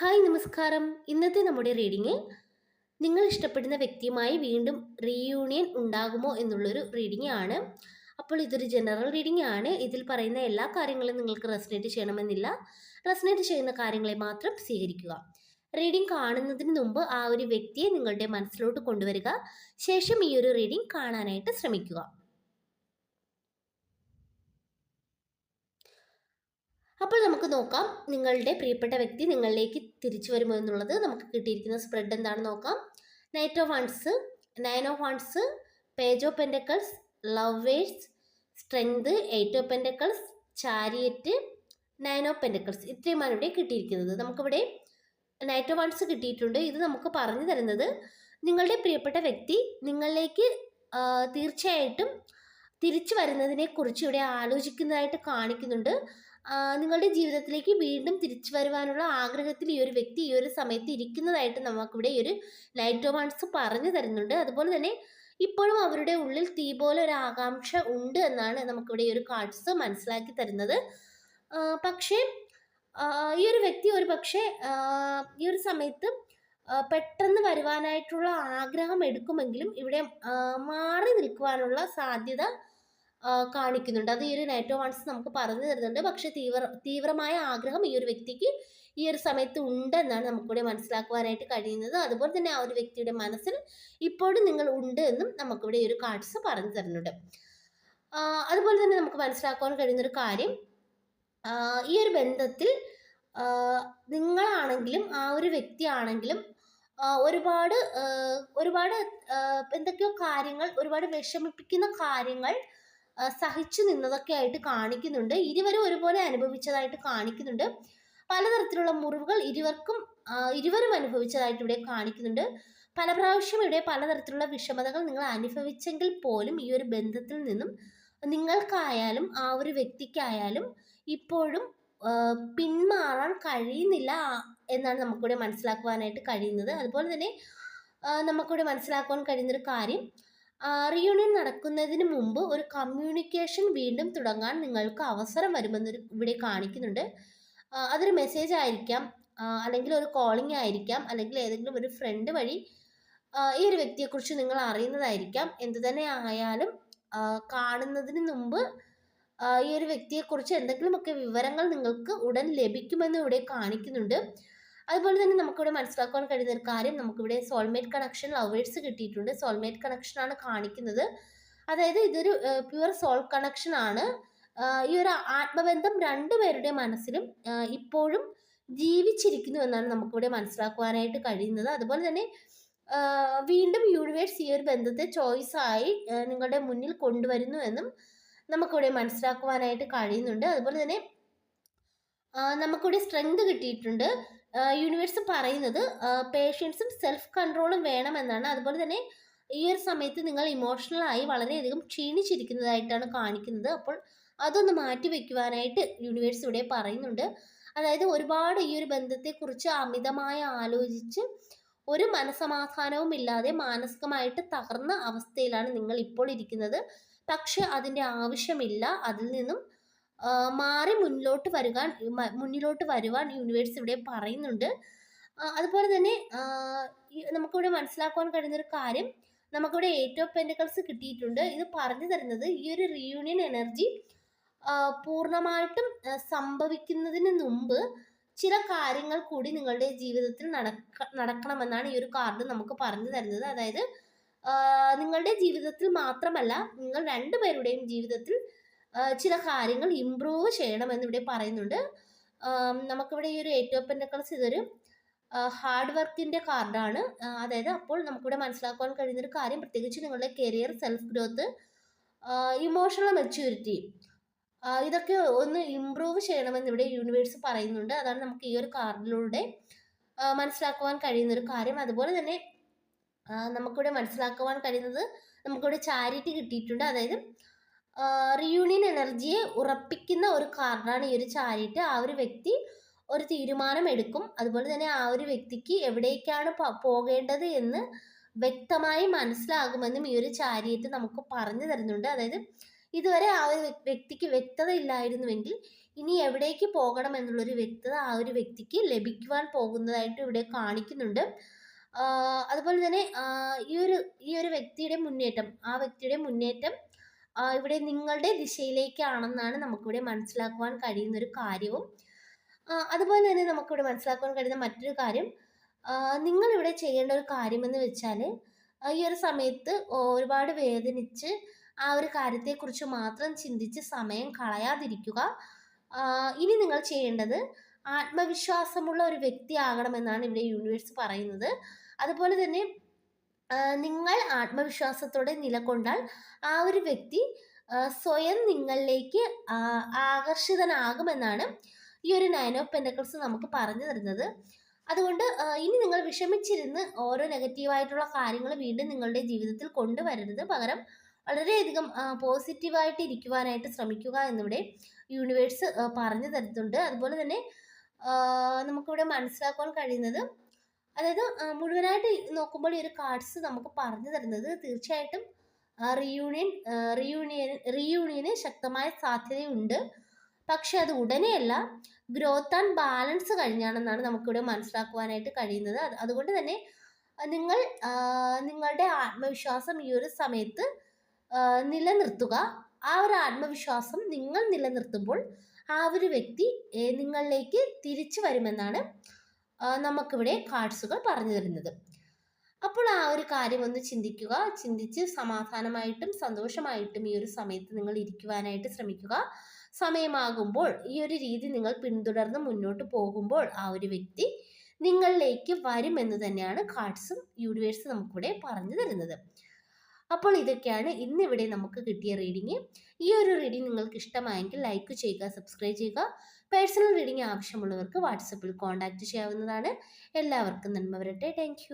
Hi നമസ്കാരം. ഇന്നത്തെ നമ്മുടെ റീഡിങ് നിങ്ങൾ ഇഷ്ടപ്പെടുന്ന വ്യക്തിയുമായി വീണ്ടും റീയൂണിയൻ ഉണ്ടാകുമോ എന്നുള്ളൊരു റീഡിംഗ് ആണ്. അപ്പോൾ ഇതൊരു ജനറൽ റീഡിംഗ് ആണ്. ഇതിൽ പറയുന്ന എല്ലാ കാര്യങ്ങളും നിങ്ങൾക്ക് റെസനേറ്റ് ചെയ്യണമെന്നില്ല. റെസനേറ്റ് ചെയ്യുന്ന കാര്യങ്ങളെ മാത്രം സ്വീകരിക്കുക. റീഡിംഗ് കാണുന്നതിന് മുമ്പ് ആ ഒരു വ്യക്തിയെ നിങ്ങളുടെ മനസ്സിലോട്ട് കൊണ്ടുവരിക. ശേഷം ഈ ഒരു റീഡിംഗ് കാണാനായിട്ട് ശ്രമിക്കുക. അപ്പോൾ നമുക്ക് നോക്കാം. നിങ്ങളുടെ പ്രിയപ്പെട്ട വ്യക്തി നിങ്ങളിലേക്ക് തിരിച്ചു വരുമോ എന്നുള്ളത് നമുക്ക് കിട്ടിയിരിക്കുന്ന സ്പ്രെഡ് എന്താണെന്ന് നോക്കാം. Knight of wands nine of wands page of pentacles lovers strength eight of pentacles chariot nine of pentacles ഇത്രയുമാണ് ഇവിടെ കിട്ടിയിരിക്കുന്നത്. നമുക്കിവിടെ നൈറ്റ് ഓഫ് വൺസ് കിട്ടിയിട്ടുണ്ട്. ഇത് നമുക്ക് പറഞ്ഞു തരുന്നത് നിങ്ങളുടെ പ്രിയപ്പെട്ട വ്യക്തി നിങ്ങളിലേക്ക് തീർച്ചയായിട്ടും തിരിച്ചു വരുന്നതിനെ കുറിച്ച് ഇവിടെ ആലോചിക്കുന്നതായിട്ട് കാണിക്കുന്നുണ്ട്. നിങ്ങളുടെ ജീവിതത്തിലേക്ക് വീണ്ടും തിരിച്ചു വരുവാനുള്ള ആഗ്രഹത്തിൽ ഈ ഒരു വ്യക്തി ഈ ഒരു സമയത്ത് ഇരിക്കുന്നതായിട്ട് നമുക്കിവിടെ ഈ ഒരു ലൈറ്റ് ഓഫ് പറഞ്ഞു തരുന്നുണ്ട്. അതുപോലെ തന്നെ ഇപ്പോഴും അവരുടെ ഉള്ളിൽ തീ പോലെ ഒരു ആകാംക്ഷ ഉണ്ട് എന്നാണ് നമുക്കിവിടെ ഈ ഒരു കാർഡ്സ് മനസ്സിലാക്കി തരുന്നത്. പക്ഷേ ഈ ഒരു വ്യക്തി ഒരു പക്ഷേ ഈ ഒരു സമയത്ത് പെട്ടെന്ന് വരുവാനായിട്ടുള്ള ആഗ്രഹം എടുക്കുമെങ്കിലും ഇവിടെ മാറി നിൽക്കുവാനുള്ള സാധ്യത കാണിക്കുന്നുണ്ട്. അത് ഈ ഒരു നൈറ്റ് വൺസ് നമുക്ക് പറഞ്ഞു തരുന്നുണ്ട്. പക്ഷേ തീവ്ര തീവ്രമായ ആഗ്രഹം ഈ ഒരു വ്യക്തിക്ക് ഈ ഒരു സമയത്ത് ഉണ്ടെന്നാണ് നമുക്കിവിടെ മനസ്സിലാക്കുവാനായിട്ട് കഴിയുന്നത്. അതുപോലെ തന്നെ ആ ഒരു വ്യക്തിയുടെ മനസ്സിൽ ഇപ്പോഴും നിങ്ങൾ ഉണ്ട് എന്നും നമുക്കിവിടെ ഈ ഒരു കാർഡ്സ് പറഞ്ഞു തരുന്നുണ്ട്. അതുപോലെ തന്നെ നമുക്ക് മനസ്സിലാക്കുവാൻ കഴിയുന്ന ഒരു കാര്യം ഈ ഒരു ബന്ധത്തിൽ നിങ്ങളാണെങ്കിലും ആ ഒരു വ്യക്തിയാണെങ്കിലും ഒരുപാട് ഒരുപാട് എന്തൊക്കെയോ കാര്യങ്ങൾ ഒരുപാട് വിഷമിപ്പിക്കുന്ന കാര്യങ്ങൾ സഹിച്ചു നിന്നതൊക്കെ ആയിട്ട് കാണിക്കുന്നുണ്ട്. ഇരുവരും ഒരുപോലെ അനുഭവിച്ചതായിട്ട് കാണിക്കുന്നുണ്ട്. പലതരത്തിലുള്ള മുറിവുകൾ ഇരുവർക്കും ഇരുവരും അനുഭവിച്ചതായിട്ട് ഇവിടെ കാണിക്കുന്നുണ്ട്. പല പ്രാവശ്യം ഇവിടെ പലതരത്തിലുള്ള വിഷമതകൾ നിങ്ങൾ അനുഭവിച്ചെങ്കിൽ പോലും ഈ ഒരു ബന്ധത്തിൽ നിന്നും നിങ്ങൾക്കായാലും ആ ഒരു വ്യക്തിക്കായാലും ഇപ്പോഴും പിന്മാറാൻ കഴിയുന്നില്ല എന്നാണ് നമുക്കിവിടെ മനസ്സിലാക്കുവാനായിട്ട് കഴിയുന്നത്. അതുപോലെ തന്നെ നമുക്കിവിടെ മനസ്സിലാക്കുവാൻ കഴിയുന്നൊരു കാര്യം റീയൂണിയൻ നടക്കുന്നതിന് മുമ്പ് ഒരു കമ്മ്യൂണിക്കേഷൻ വീണ്ടും തുടങ്ങാൻ നിങ്ങൾക്ക് അവസരം വരുമെന്ന് ഇവിടെ കാണിക്കുന്നുണ്ട്. അതൊരു മെസ്സേജ് ആയിരിക്കാം അല്ലെങ്കിൽ ഒരു കോളിംഗ് ആയിരിക്കാം അല്ലെങ്കിൽ ഏതെങ്കിലും ഒരു ഫ്രണ്ട് വഴി ഈ ഒരു വ്യക്തിയെക്കുറിച്ച് നിങ്ങൾ അറിയുന്നതായിരിക്കാം. എന്തു തന്നെ ആയാലും കാണുന്നതിന് മുമ്പ് ഈ ഒരു വ്യക്തിയെക്കുറിച്ച് എന്തെങ്കിലുമൊക്കെ വിവരങ്ങൾ നിങ്ങൾക്ക് ഉടൻ ലഭിക്കുമെന്ന് ഇവിടെ കാണിക്കുന്നുണ്ട്. അതുപോലെ തന്നെ നമുക്കിവിടെ മനസ്സിലാക്കാൻ കഴിയുന്ന ഒരു കാര്യം നമുക്കിവിടെ സോൾമേറ്റ് കണക്ഷൻ ലവേഴ്സ് കിട്ടിയിട്ടുണ്ട്. സോൾമേറ്റ് കണക്ഷനാണ് കാണിക്കുന്നത്. അതായത് ഇതൊരു പ്യുവർ സോൾ കണക്ഷൻ ആണ്. ഈ ഒരു ആത്മബന്ധം രണ്ടുപേരുടെ മനസ്സിലും ഇപ്പോഴും ജീവിച്ചിരിക്കുന്നു എന്നാണ് നമുക്കിവിടെ മനസ്സിലാക്കുവാനായിട്ട് കഴിയുന്നത്. അതുപോലെ തന്നെ വീണ്ടും യൂണിവേഴ്സ് ഈ ഒരു ബന്ധത്തെ ചോയ്സായി നിങ്ങളുടെ മുന്നിൽ കൊണ്ടുവരുന്നു എന്നും നമുക്കിവിടെ മനസ്സിലാക്കുവാനായിട്ട് കഴിയുന്നുണ്ട്. അതുപോലെ തന്നെ നമുക്കിവിടെ സ്ട്രെങ്ത് കിട്ടിയിട്ടുണ്ട്. യൂണിവേഴ്സ് പറയുന്നത് പേഷ്യൻസും സെൽഫ് കൺട്രോളും വേണമെന്നാണ്. അതുപോലെ തന്നെ ഈ ഒരു സമയത്ത് നിങ്ങൾ ഇമോഷണലായി വളരെയധികം ക്ഷീണിച്ചിരിക്കുന്നതായിട്ടാണ് കാണിക്കുന്നത്. അപ്പോൾ അതൊന്ന് മാറ്റി വയ്ക്കുവാനായിട്ട് യൂണിവേഴ്സ് ഇവിടെ പറയുന്നുണ്ട്. അതായത് ഒരുപാട് ഈ ഒരു ബന്ധത്തെക്കുറിച്ച് അമിതമായി ആലോചിച്ച് ഒരു മനസമാധാനവും ഇല്ലാതെ മാനസികമായിട്ട് തകർന്ന അവസ്ഥയിലാണ് നിങ്ങൾ ഇപ്പോൾ ഇരിക്കുന്നത്. പക്ഷെ അതിന്റെ ആവശ്യമില്ല. അതിൽ നിന്നും മാറി മുന്നിലോട്ട് വരുവാൻ മുന്നിലോട്ട് വരുവാൻ യൂണിവേഴ്സ് ഇവിടെ പറയുന്നുണ്ട്. അതുപോലെ തന്നെ നമുക്കിവിടെ മനസ്സിലാക്കുവാൻ കഴിയുന്നൊരു കാര്യം നമുക്കിവിടെ എയ്റ്റ് ഓഫ് പെന്റക്കൾസ് കിട്ടിയിട്ടുണ്ട്. ഇത് പറഞ്ഞു തരുന്നത് ഈ ഒരു റീയൂണിയൻ എനർജി പൂർണമായിട്ടും സംഭവിക്കുന്നതിന് മുമ്പ് ചില കാര്യങ്ങൾ കൂടി നിങ്ങളുടെ ജീവിതത്തിൽ നടക്ക നടക്കണമെന്നാണ് ഈ ഒരു കാർഡ് നമുക്ക് പറഞ്ഞു തരുന്നത്. അതായത് നിങ്ങളുടെ ജീവിതത്തിൽ മാത്രമല്ല നിങ്ങൾ രണ്ടുപേരുടെയും ജീവിതത്തിൽ ചില കാര്യങ്ങൾ ഇമ്പ്രൂവ് ചെയ്യണമെന്ന് ഇവിടെ പറയുന്നുണ്ട്. നമുക്കിവിടെ ഈ ഒരു ഏറ്റവും പെൻഡക്കൾസ് ഇതൊരു ഹാർഡ് വർക്കിന്റെ കാർഡാണ് അതായത് അപ്പോൾ നമുക്കിവിടെ മനസ്സിലാക്കുവാൻ കഴിയുന്നൊരു കാര്യം പ്രത്യേകിച്ച് നിങ്ങളുടെ career self growth emotional maturity ഇതൊക്കെ ഒന്ന് ഇമ്പ്രൂവ് ചെയ്യണമെന്ന് ഇവിടെ യൂണിവേഴ്സ് പറയുന്നുണ്ട്. അതാണ് നമുക്ക് ഈ ഒരു കാർഡിലൂടെ മനസ്സിലാക്കുവാൻ കഴിയുന്ന ഒരു കാര്യം. അതുപോലെ തന്നെ നമുക്കിവിടെ മനസ്സിലാക്കുവാൻ കഴിയുന്നത് നമുക്കിവിടെ ചാരിറ്റി കിട്ടിയിട്ടുണ്ട്. അതായത് റിയൂണിയൻ എനർജിയെ ഉറപ്പിക്കുന്ന ഒരു കാർഡാണ് ഈ ഒരു ചാരിറ്റി ആ ഒരു വ്യക്തി ഒരു തീരുമാനം എടുക്കും അതുപോലെ തന്നെ ആ ഒരു വ്യക്തിക്ക് എവിടേക്കാണ് പോകേണ്ടത് എന്ന് വ്യക്തമായി മനസ്സിലാകുമെന്നും ഈ ഒരു ചാരിയറ്റ് നമുക്ക് പറഞ്ഞു തരുന്നുണ്ട്. അതായത് ഇതുവരെ ആ ഒരു വ്യക്തിക്ക് വ്യക്തത ഇല്ലായിരുന്നുവെങ്കിൽ ഇനി എവിടേക്ക് പോകണം എന്നുള്ളൊരു വ്യക്തത ആ ഒരു വ്യക്തിക്ക് ലഭിക്കുവാൻ പോകുന്നതായിട്ട് ഇവിടെ കാണിക്കുന്നുണ്ട്. അതുപോലെ തന്നെ ഈ ഒരു ഈ ഒരു വ്യക്തിയുടെ മുന്നേറ്റം ആ വ്യക്തിയുടെ മുന്നേറ്റം ഇവിടെ നിങ്ങളുടെ ദിശയിലേക്കാണെന്നാണ് നമുക്കിവിടെ മനസ്സിലാക്കുവാൻ കഴിയുന്ന ഒരു കാര്യവും അതുപോലെ തന്നെ നമുക്കിവിടെ മനസ്സിലാക്കുവാൻ കഴിയുന്ന മറ്റൊരു കാര്യം നിങ്ങളിവിടെ ചെയ്യേണ്ട ഒരു കാര്യമെന്ന് വെച്ചാൽ ഈ ഒരു സമയത്ത് ഒരുപാട് വേദനിച്ച് ആ ഒരു കാര്യത്തെക്കുറിച്ച് മാത്രം ചിന്തിച്ച് സമയം കളയാതിരിക്കുക. ഇനി നിങ്ങൾ ചെയ്യേണ്ടത് ആത്മവിശ്വാസമുള്ള ഒരു വ്യക്തിയാകണമെന്നാണ് ഇവിടെ യൂണിവേഴ്സ് പറയുന്നത്. അതുപോലെ തന്നെ നിങ്ങൾ ആത്മവിശ്വാസത്തോടെ നിലകൊണ്ടാൽ ആ ഒരു വ്യക്തി സ്വയം നിങ്ങളിലേക്ക് ആകർഷിതനാകുമെന്നാണ് ഈ ഒരു നയൻ ഓഫ് നമുക്ക് പറഞ്ഞു തരുന്നത്. അതുകൊണ്ട് ഇനി നിങ്ങൾ വിഷമിച്ചിരുന്ന് ഓരോ നെഗറ്റീവായിട്ടുള്ള കാര്യങ്ങൾ വീണ്ടും നിങ്ങളുടെ ജീവിതത്തിൽ കൊണ്ടുവരരുത്. പകരം വളരെയധികം പോസിറ്റീവായിട്ട് ഇരിക്കുവാനായിട്ട് ശ്രമിക്കുക എന്നിവിടെ യൂണിവേഴ്സ് പറഞ്ഞു തരുന്നുണ്ട്. അതുപോലെ തന്നെ നമുക്കിവിടെ മനസ്സിലാക്കാൻ കഴിയുന്നത് അതായത് മുഴുവനായിട്ട് നോക്കുമ്പോൾ ഈ ഒരു കാർഡ്സ് നമുക്ക് പറഞ്ഞു തരുന്നത് തീർച്ചയായിട്ടും റിയൂണിയൻ റിയൂണിയൻ റിയൂണിയന് ശക്തമായ സാധ്യതയുണ്ട്. പക്ഷെ അത് ഉടനെയല്ല ഗ്രോത്ത് ആൻഡ് ബാലൻസ് കഴിഞ്ഞാണെന്നാണ് നമുക്കിവിടെ മനസ്സിലാക്കുവാനായിട്ട് കഴിയുന്നത്. അതുകൊണ്ട് തന്നെ നിങ്ങൾ നിങ്ങളുടെ ആത്മവിശ്വാസം ഈ ഒരു സമയത്ത് നിലനിർത്തുക. ആ ഒരു ആത്മവിശ്വാസം നിങ്ങൾ നിലനിർത്തുമ്പോൾ ആ ഒരു വ്യക്തി നിങ്ങളിലേക്ക് തിരിച്ചു വരുമെന്നാണ് നമുക്കിവിടെ കാർഡ്സുകൾ പറഞ്ഞു തരുന്നത്. അപ്പോൾ ആ ഒരു കാര്യം ഒന്ന് ചിന്തിക്കുക ചിന്തിച്ച് സമാധാനമായിട്ടും സന്തോഷമായിട്ടും ഈ ഒരു സമയത്ത് നിങ്ങൾ ഇരിക്കുവാനായിട്ട് ശ്രമിക്കുക. സമയമാകുമ്പോൾ ഈ ഒരു രീതി നിങ്ങൾ പിന്തുടർന്ന് മുന്നോട്ട് പോകുമ്പോൾ ആ ഒരു വ്യക്തി നിങ്ങളിലേക്ക് വരുമെന്ന് തന്നെയാണ് കാർഡ്സും യൂണിവേഴ്സ് നമുക്കിവിടെ പറഞ്ഞു തരുന്നത്. അപ്പോൾ ഇതൊക്കെയാണ് ഇന്നിവിടെ നമുക്ക് കിട്ടിയ റീഡിങ്. ഈ ഒരു റീഡിങ് നിങ്ങൾക്ക് ഇഷ്ടമായെങ്കിൽ ലൈക്ക് ചെയ്യുക സബ്സ്ക്രൈബ് ചെയ്യുക. പേഴ്സണൽ റീഡിങ് ആവശ്യമുള്ളവർക്ക് വാട്സപ്പിൽ കോൺടാക്റ്റ് ചെയ്യാവുന്നതാണ്. എല്ലാവർക്കും നന്മ വരട്ടെ. താങ്ക്